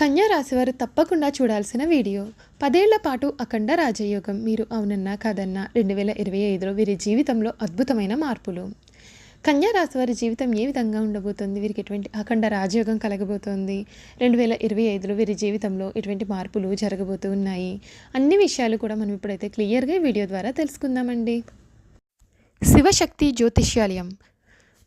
కన్యా రాశివారు తప్పకుండా చూడాల్సిన వీడియో. పదేళ్ళ పాటు అఖండ రాజయోగం. మీరు అవునన్నా కాదన్నా రెండు వేల ఇరవై ఐదులో వీరి జీవితంలో అద్భుతమైన మార్పులు. కన్యా రాశి వారి జీవితం ఏ విధంగా ఉండబోతోంది? వీరికి ఎటువంటి అఖండ రాజయోగం కలగబోతోంది? రెండు వేల ఇరవై ఐదులో వీరి జీవితంలో ఎటువంటి మార్పులు జరగబోతూ ఉన్నాయి? అన్ని విషయాలు కూడా మనం ఇప్పుడైతే క్లియర్గా వీడియో ద్వారా తెలుసుకుందామండి. శివశక్తి జ్యోతిష్యాలయం.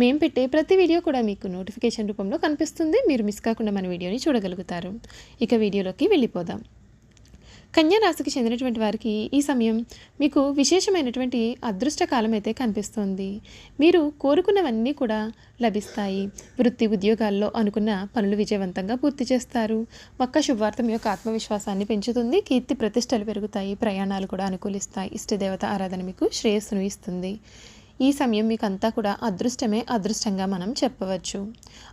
మేము పెట్టే ప్రతి వీడియో కూడా మీకు నోటిఫికేషన్ రూపంలో కనిపిస్తుంది. మీరు మిస్ కాకుండా మన వీడియోని చూడగలుగుతారు. ఇక వీడియోలోకి వెళ్ళిపోదాం. కన్యా రాశికి చెందినటువంటి వారికి ఈ సమయం మీకు విశేషమైనటువంటి అదృష్ట కాలం అయితే కనిపిస్తుంది. మీరు కోరుకున్నవన్నీ కూడా లభిస్తాయి. వృత్తి ఉద్యోగాల్లో అనుకున్న పనులు విజయవంతంగా పూర్తి చేస్తారు. ఒక్క శుభవార్త మీ యొక్క ఆత్మవిశ్వాసాన్ని పెంచుతుంది. కీర్తి ప్రతిష్టలు పెరుగుతాయి. ప్రయాణాలు కూడా అనుకూలిస్తాయి. ఇష్టదేవత ఆరాధన మీకు శ్రేయస్సును ఇస్తుంది. ఈ సమయం మీకు అంతా కూడా అదృష్టమే అదృష్టంగా మనం చెప్పవచ్చు.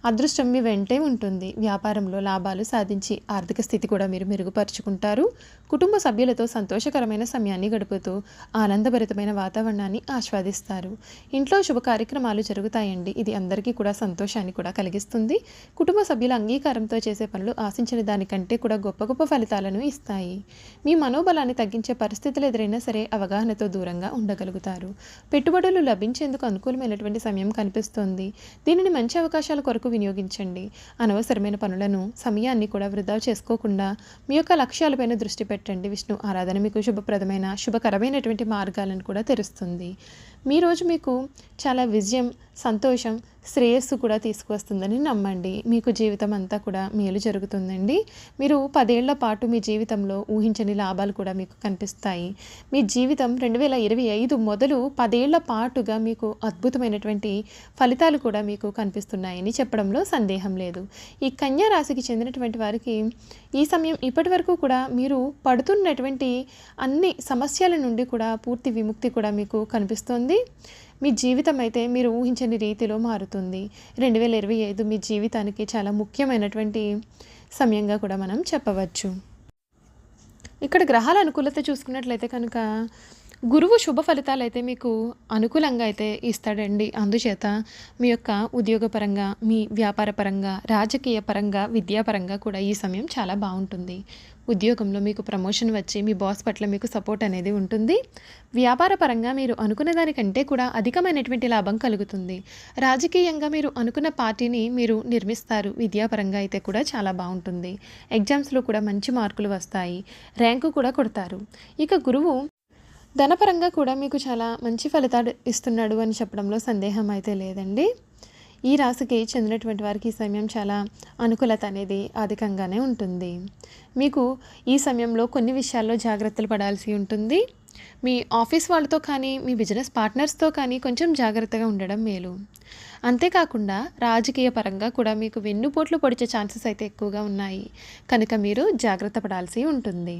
అదృష్టం మీ వెంటే ఉంటుంది. వ్యాపారంలో లాభాలు సాధించి ఆర్థిక స్థితి కూడా మీరు మెరుగుపరుచుకుంటారు. కుటుంబ సభ్యులతో సంతోషకరమైన సమయాన్ని గడుపుతూ ఆనందభరితమైన వాతావరణాన్ని ఆస్వాదిస్తారు. ఇంట్లో శుభ కార్యక్రమాలు జరుగుతాయండి. ఇది అందరికీ కూడా సంతోషాన్ని కూడా కలిగిస్తుంది. కుటుంబ సభ్యుల అంగీకారంతో చేసే పనులు ఆశించిన దానికంటే కూడా గొప్ప గొప్ప ఫలితాలను ఇస్తాయి. మీ మనోబలాన్ని తగ్గించే పరిస్థితులు ఎదురైనా సరే అవగాహనతో దూరంగా ఉండగలుగుతారు. పెట్టుబడులు లభించేందుకు అనుకూలమైనటువంటి సమయం కనిపిస్తోంది. దీనిని మంచి అవకాశాల కొరకు వినియోగించండి. అనవసరమైన పనులను సమయాన్ని కూడా వృధా చేసుకోకుండా మీ యొక్క లక్ష్యాలపైన దృష్టి పెట్టండి. విష్ణు ఆరాధన మీకు శుభప్రదమైన శుభకరమైనటువంటి మార్గాలను కూడా తెరుస్తుంది. మీ రోజు మీకు చాలా విజయం సంతోషం శ్రేయస్సు కూడా తీసుకువస్తుందని నమ్మండి. మీకు జీవితం అంతా కూడా మేలు జరుగుతుందండి. మీరు పదేళ్ళ పాటు మీ జీవితంలో ఊహించని లాభాలు కూడా మీకు కనిపిస్తాయి. మీ జీవితం రెండు వేల ఇరవై ఐదు మొదలు పదేళ్ళ పాటుగా మీకు అద్భుతమైనటువంటి ఫలితాలు కూడా మీకు కనిపిస్తున్నాయని చెప్పడంలో సందేహం లేదు. ఈ కన్యా రాశికి చెందినటువంటి వారికి ఈ సమయం ఇప్పటి వరకు కూడా మీరు పడుతున్నటువంటి అన్ని సమస్యల నుండి కూడా పూర్తి విముక్తి కూడా మీకు కనిపిస్తోంది. మీ జీవితం అయితే మీరు ఊహించని రీతిలో మారుతుంది. రెండు వేల ఇరవై ఐదు మీ జీవితానికి చాలా ముఖ్యమైనటువంటి సమయంగా కూడా మనం చెప్పవచ్చు. ఇక్కడ గ్రహాల అనుకూలత చూసుకున్నట్లయితే కనుక గురువు శుభ ఫలితాలు అయితే మీకు అనుకూలంగా అయితే ఇస్తాడండి. అందుచేత మీ యొక్క ఉద్యోగపరంగా మీ వ్యాపారపరంగా రాజకీయ పరంగా విద్యాపరంగా కూడా ఈ సమయం చాలా బాగుంటుంది. ఉద్యోగంలో మీకు ప్రమోషన్ వచ్చి మీ బాస్ పట్ల మీకు సపోర్ట్ అనేది ఉంటుంది. వ్యాపార పరంగా మీరు అనుకున్న దానికంటే కూడా అధికమైనటువంటి లాభం కలుగుతుంది. రాజకీయంగా మీరు అనుకున్న పార్టీని మీరు నిర్మిస్తారు. విద్యాపరంగా అయితే కూడా చాలా బాగుంటుంది. ఎగ్జామ్స్లో కూడా మంచి మార్కులు వస్తాయి. ర్యాంకు కూడా కొడతారు. ఇక గురువు ధనపరంగా కూడా మీకు చాలా మంచి ఫలితాలు ఇస్తున్నాడు అని చెప్పడంలో సందేహం అయితే లేదండి. ఈ రాశికి చెందినటువంటి వారికి ఈ సమయం చాలా అనుకూలత అనేది అధికంగానే ఉంటుంది. మీకు ఈ సమయంలో కొన్ని విషయాల్లో జాగ్రత్తలు పడాల్సి ఉంటుంది. మీ ఆఫీస్ వాళ్ళతో కానీ మీ బిజినెస్ పార్ట్నర్స్తో కానీ కొంచెం జాగ్రత్తగా ఉండడం మేలు. అంతేకాకుండా రాజకీయ పరంగా కూడా మీకు వెన్నుపోట్లు పొడిచే ఛాన్సెస్ అయితే ఎక్కువగా ఉన్నాయి. కనుక మీరు జాగ్రత్త పడాల్సి ఉంటుంది.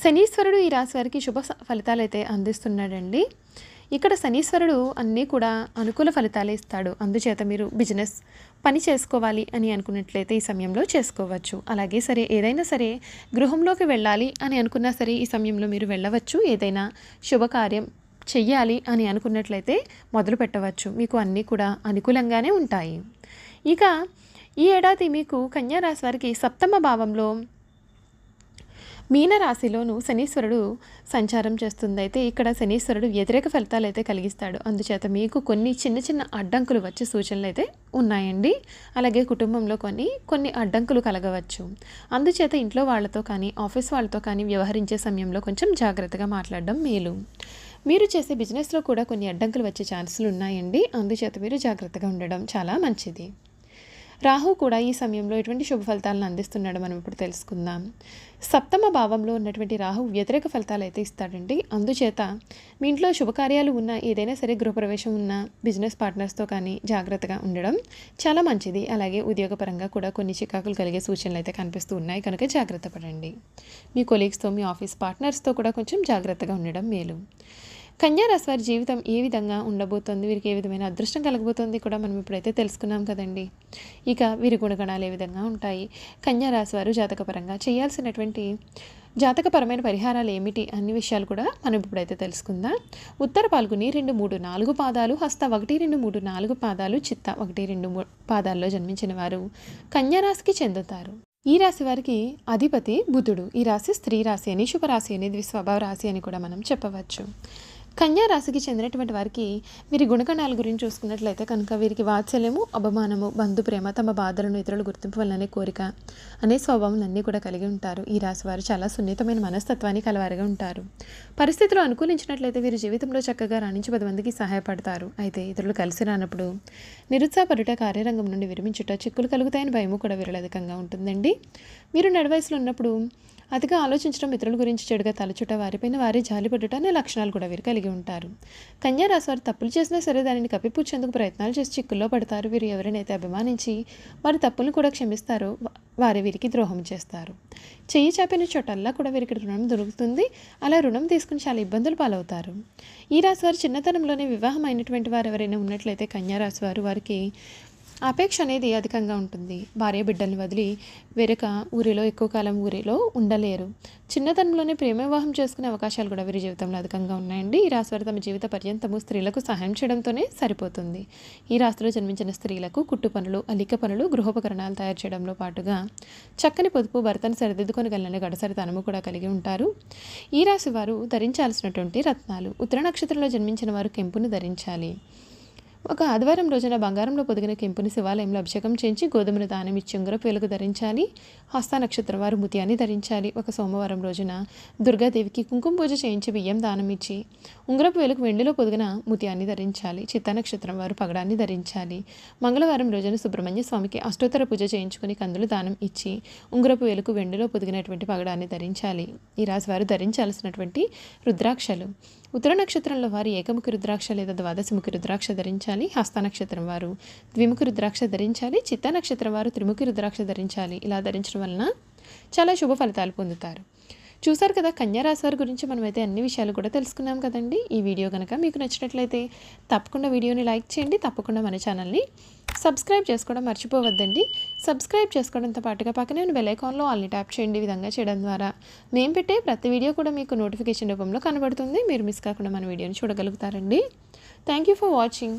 శనీశ్వరుడు ఈ రాశి వారికి శుభ ఫలితాలు అయితే అందిస్తున్నాడండి. ఇక్కడ శనీశ్వరుడు అన్నీ కూడా అనుకూల ఫలితాలే ఇస్తాడు. అందుచేత మీరు బిజినెస్ పని చేసుకోవాలి అని అనుకున్నట్లయితే ఈ సమయంలో చేసుకోవచ్చు. అలాగే సరే ఏదైనా సరే గృహంలోకి వెళ్ళాలి అని అనుకున్నా సరే ఈ సమయంలో మీరు వెళ్ళవచ్చు. ఏదైనా శుభకార్యం చెయ్యాలి అని అనుకున్నట్లయితే మొదలు పెట్టవచ్చు. మీకు అన్నీ కూడా అనుకూలంగానే ఉంటాయి. ఇక ఈ ఏడాది మీకు కన్యారాశి వారికి సప్తమ భావంలో మీన రాశిలోను శనీశ్వరుడు సంచారం చేస్తుందైతే ఇక్కడ శనీశ్వరుడు వ్యతిరేక ఫలితాలు అయితే కలిగిస్తాడు. అందుచేత మీకు కొన్ని చిన్న చిన్న అడ్డంకులు వచ్చే సూచనలు అయితే ఉన్నాయండి. అలాగే కుటుంబంలో కొన్ని కొన్ని అడ్డంకులు కలగవచ్చు. అందుచేత ఇంట్లో వాళ్ళతో కానీ ఆఫీస్ వాళ్ళతో కానీ వ్యవహరించే సమయంలో కొంచెం జాగ్రత్తగా మాట్లాడడం మేలు. మీరు చేసే బిజినెస్లో కూడా కొన్ని అడ్డంకులు వచ్చే ఛాన్సులు ఉన్నాయండి. అందుచేత మీరు జాగ్రత్తగా ఉండడం చాలా మంచిది. రాహు కూడా ఈ సమయంలో ఎటువంటి శుభ ఫలితాలను అందిస్తున్నాడు మనం ఇప్పుడు తెలుసుకుందాం. సప్తమ భావంలో ఉన్నటువంటి రాహు వ్యతిరేక ఫలితాలు అయితే ఇస్తాడండి. అందుచేత మీ ఇంట్లో శుభకార్యాలు ఉన్న ఏదైనా సరే గృహప్రవేశం ఉన్న బిజినెస్ పార్ట్నర్స్తో కానీ జాగ్రత్తగా ఉండడం చాలా మంచిది. అలాగే ఉద్యోగపరంగా కూడా కొన్ని చికాకులు కలిగే సూచనలు అయితే కనిపిస్తూ ఉన్నాయి. కనుక జాగ్రత్త పడండి. మీ కొలీగ్స్తో మీ ఆఫీస్ పార్ట్నర్స్తో కూడా కొంచెం జాగ్రత్తగా ఉండడం మేలు. కన్యా రాశి వారి జీవితం ఏ విధంగా ఉండబోతోంది? వీరికి ఏ విధమైన అదృష్టం కలగబోతోంది కూడా మనం ఇప్పుడైతే తెలుసుకున్నాం కదండి. ఇక వీరి గుణగణాలు ఏ విధంగా ఉంటాయి? కన్యారాశి వారు జాతకపరంగా చేయాల్సినటువంటి జాతకపరమైన పరిహారాలు ఏమిటి? అన్ని విషయాలు కూడా మనం ఇప్పుడైతే తెలుసుకుందాం. ఉత్తర పాల్గొని రెండు మూడు నాలుగు పాదాలు హస్త ఒకటి రెండు మూడు నాలుగు పాదాలు చిత్త ఒకటి రెండు మూడు పాదాల్లో జన్మించిన వారు కన్యారాశికి చెందుతారు. ఈ రాశి వారికి అధిపతి బుధుడు. ఈ రాశి స్త్రీ రాశి అని శుభరాశి అనేది స్వభావ రాశి అని కూడా మనం చెప్పవచ్చు. కన్యా రాశికి చెందినటువంటి వారికి వీరి గుణగణాల గురించి చూసుకున్నట్లయితే కనుక వీరికి వాత్సల్యము అపమానము బంధు ప్రేమ తమ బాధలను ఇతరుల గుర్తింపు వల్లనే కోరిక అనే స్వభావములన్నీ కూడా కలిగి ఉంటారు. ఈ రాశి వారు చాలా సున్నితమైన మనస్తత్వాన్ని కలవారిగా ఉంటారు. పరిస్థితులు అనుకూలించినట్లయితే వీరి జీవితంలో చక్కగా రాణించి పది మందికి సహాయపడతారు. అయితే ఇతరులు కలిసి రానప్పుడు నిరుత్సాహపడుట కార్యరంగం నుండి విరమించుట చిక్కులు కలుగుతాయని భయము కూడా వీరులు అధికంగా ఉంటుందండి. మీరు నడవయసులో ఉన్నప్పుడు అతిగా ఆలోచించడం ఇతరుల గురించి చెడుగా తలచుట వారిపైన వారి జాలిపడుట అనే లక్షణాలు కూడా వీరు కలిగి ఉంటారు. కన్యా రాశి వారు తప్పులు చేసినా సరే దానిని కప్పిపుచ్చేందుకు ప్రయత్నాలు చేసి చిక్కుల్లో పడతారు. వీరు ఎవరినైతే అభిమానించి వారి తప్పులను కూడా క్షమిస్తారో వారి వీరికి ద్రోహం చేస్తారు. చెయ్యి చాపిన చోటల్లా కూడా వీరికి రుణం దొరుకుతుంది. అలా రుణం తీసుకుని చాలా ఇబ్బందులు పాలవుతారు. ఈ రాశి వారు చిన్నతనంలోనే వివాహం అయినటువంటి వారు ఎవరైనా ఉన్నట్లయితే కన్యారాశి వారు వారికి అపేక్ష అనేది అధికంగా ఉంటుంది. భార్య బిడ్డల్ని వదిలి వేరొక ఊరిలో ఎక్కువ కాలం ఊరిలో ఉండలేరు. చిన్నతనంలోనే ప్రేమ వివాహం చేసుకునే అవకాశాలు కూడా వీరి జీవితంలో అధికంగా ఉన్నాయండి. ఈ రాశివారు తమ జీవిత పర్యంతము స్త్రీలకు సహాయం చేయడంతోనే సరిపోతుంది. ఈ రాశిలో జన్మించిన స్త్రీలకు కుట్టు పనులు అలిక పనులు గృహోపకరణాలు తయారు చేయడంలో పాటుగా చక్కని పొదుపు భర్తను సరిదిద్దుకొని గలిగిన గడసరి గడసరితనము కూడా కలిగి ఉంటారు. ఈ రాశి వారు ధరించాల్సినటువంటి రత్నాలు. ఉత్తర నక్షత్రంలో జన్మించిన వారు కెంపును ధరించాలి. ఒక ఆదివారం రోజున బంగారంలో పొదిగిన కెంపుని శివాలయంలో అభిషేకం చేయించి గోధుమను దానం ఇచ్చి ఉంగర వెలుగు ధరించాలి. హస్త నక్షత్రం వారు ముత్యాన్ని ధరించాలి. ఒక సోమవారం రోజున దుర్గాదేవికి కుంకుమ పూజ చేయించి బియ్యం దానం ఇచ్చి ఉంగరపు వేలకు వెండిలో పొదిగిన ముత్యాన్ని ధరించాలి. చిత్త నక్షత్రం వారు పగడాన్ని ధరించాలి. మంగళవారం రోజున సుబ్రహ్మణ్య స్వామికి అష్టోత్తర పూజ చేయించుకుని కందులు దానం ఇచ్చి ఉంగరపు వేలకు వెండిలో పొదిగినటువంటి పగడాన్ని ధరించాలి. ఈ రాశి వారు ధరించాల్సినటువంటి రుద్రాక్షలు. ఉత్తర నక్షత్రంలో వారు ఏకముఖి రుద్రాక్ష లేదా ద్వాదశముఖి రుద్రాక్ష ధరించాలి హస్త నక్షత్రం వారు ద్విముఖి రుద్రాక్ష ధరించాలి చిత్త నక్షత్రం వారు త్రిముఖి రుద్రాక్ష ధరించాలి. ఇలా ధరించడం వలన చాలా శుభ ఫలితాలు పొందుతారు. చూసారు కదా కన్యారాశి వారి గురించి మనమైతే అన్ని విషయాలు కూడా తెలుసుకున్నాం కదండి. ఈ వీడియో కనుక మీకు నచ్చినట్లయితే తప్పకుండా వీడియోని లైక్ చేయండి తప్పకుండా మన ఛానల్ని సబ్స్క్రైబ్ చేసుకోవడం మర్చిపోవద్దండి. సబ్స్క్రైబ్ చేసుకోవడంతో పాటుగా పక్కనే ఉన్న బెల్ ఐకాన్లో ఆల్ని ట్యాప్ చేయండి ఈ విధంగా చేయడం ద్వారా. మేము పెట్టే ప్రతి వీడియో కూడా మీకు నోటిఫికేషన్ రూపంలో కనబడుతుంది. మీరు మిస్ కాకుండా మన వీడియోని చూడగలుగుతారండి. Thank you for watching.